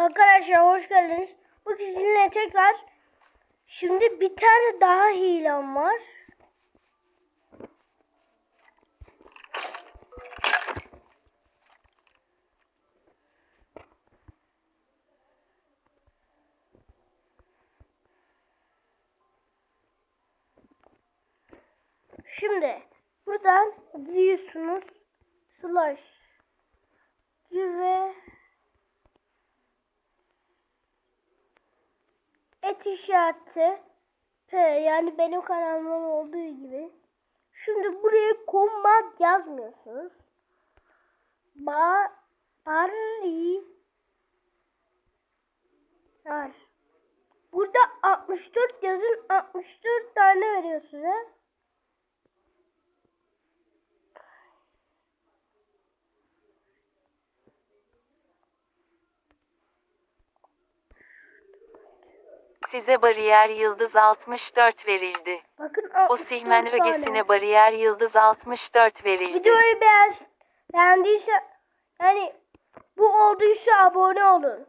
Arkadaşlar hoş geldiniz. Bu sizinle tekrar şimdi bir tane daha hilem var. Şimdi buradan gidiyorsunuz slash et işareti P yani benim kanalımda olduğu gibi. Şimdi buraya kombat yazmıyorsunuz. Ba var. Burada 64 yazın 64 tane veriyor size. Bariyer yıldız 64 verildi. Bakın O 64 sihmen ögesine bariyer yıldız 64 verildi. Videoyu beğen, beğendiyse yani bu olduysa abone olun.